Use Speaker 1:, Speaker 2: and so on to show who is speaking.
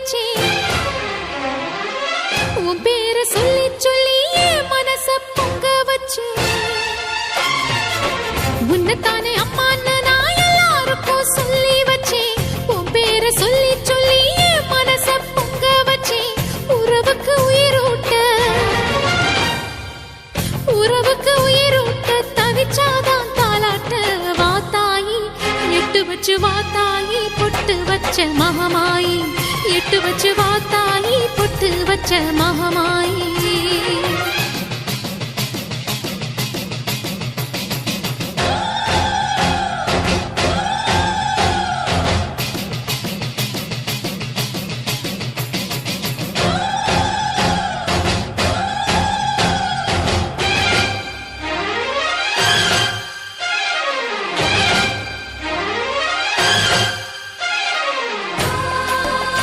Speaker 1: வச்சேன் உன் பேரை சொல்லி சொல்லி மனச பொங்க வச்சேன் உன்னைத்தானே அம்மான்னு நான் எல்லாருக்கும் சொல்லி வச்சேன் உன் பேரை சொல்லி சொல்லி மனச பொங்க வச்சேன் உறவுக்கு உயிரூட்ட. உறவுக்கு உயிரூட்ட தவிச்சாதான் தாலாட்ட வாத்தாயி. எட்டு வச்சு வாத்தாயி பொட்டு வச்ச மகமாயி. வச்ச மகமாயே.